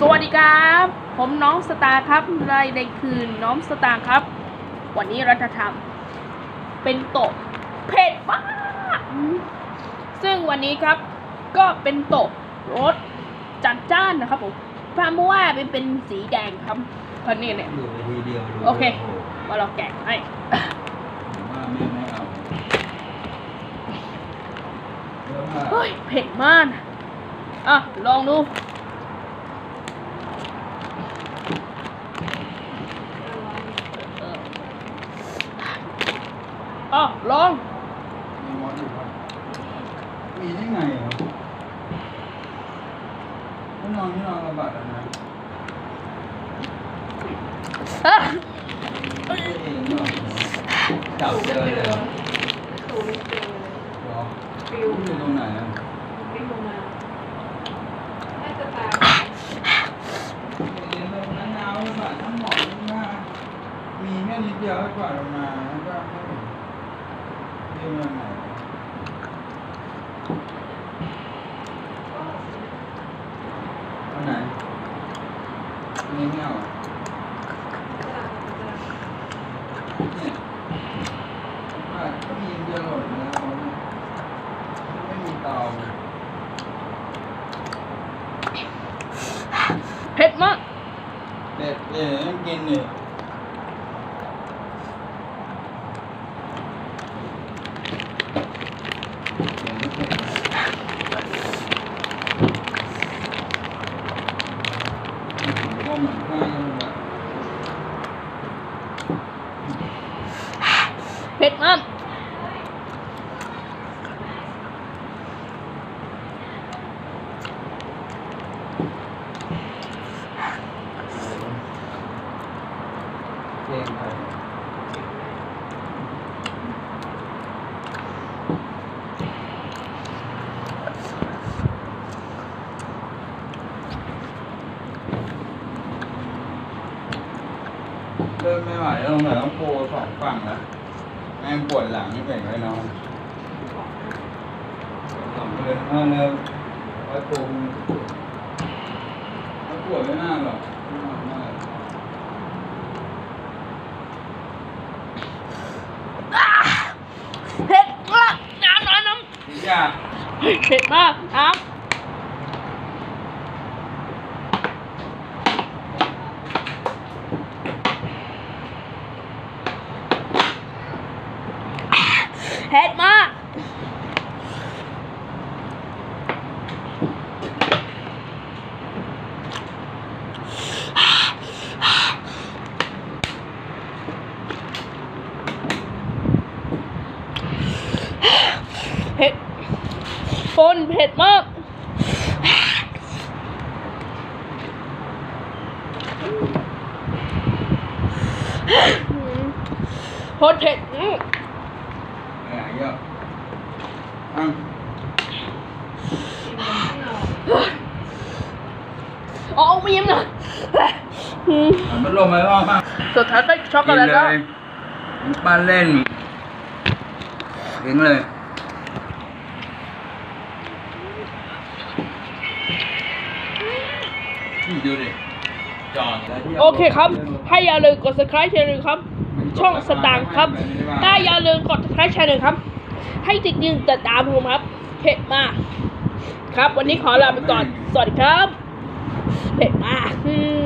สวัสดีครับ ผมน้องสตาร์ครับรายในคืนน้องสตาร์ครับ วันนี้เราจะทำเป็นโตะเผ็ดมากซึ่งวันนี้ครับก็เป็นโตะรสจัดจ้านนะครับผมเพราะว่าเป็นเป็นสีแดงครับเพราะนี่เนี่ยอยู่ไปทีเดียวรู้โอเคโหมาเราแกะให้ผมว่าแม่ไม่เอาเดี๋ยวว่าเฮ้ยเผ็ดมากอะลองดูเอออะ ลอง มีมอสอยู่ครับมีได้ไงอะก็นอนที่นอนระบาดแล้วนะอะตัวเองเหรอจับเจอเลยเหรอสูงเต็มเลยเหรอฟิวอยู่ตรงไหนอะวิ่งลงมาน่าจะตามเรียนตรงนั้นเอาระบาดทั้งหมดทั้งหน้ามีแค่นิดเดียวให้กวาดออกมาแล้วก็ ไม่เห็นเรียนมาไหนอันไหนอันนี้ไม่เอาอะเนี่ยอะก็มีเดียวโหลดแล้วไม่มีเตาเผ็ดมากเด็ดเดี๋ยวต้อกินเนี่ยก็ เผ็ดมากเก่งไป เริ่มไม่ไหวแล้วเหมือนต้องโปรสองฝั่งแล้วแม่งปวดหลังไม่เป็นไรนอนสองเดือนเออเริ่มว่าตูมถ้าปวดไม่มากหรอกไม่มากมากเผ็ดมากน้ำน้ำน้อีกอย่างำเผ็ดมากน้ำเผ็ดมาก เผ็ดปนเผ็ดมากโคตรเผ็ดอื้ออะไรเยอะอะเอาเอาไปยิ้มหน่อยอืมเอาพัดลมไปพ่อมาสุดท้ายก็ช็อกโกแลตกินแล้วเลยป้า โอเคครับถ้าอย่าลืมกด subscribe ช่องครับ ช่องสตางค์ครับถ้าอย่าลืมกด subscribe ช่องครับ ให้ติดยิงติดตามผมครับเผ็ดมาก ครับ วันนี้ขอลาไปก่อน สวัสดีครับเผ็ดมากอืม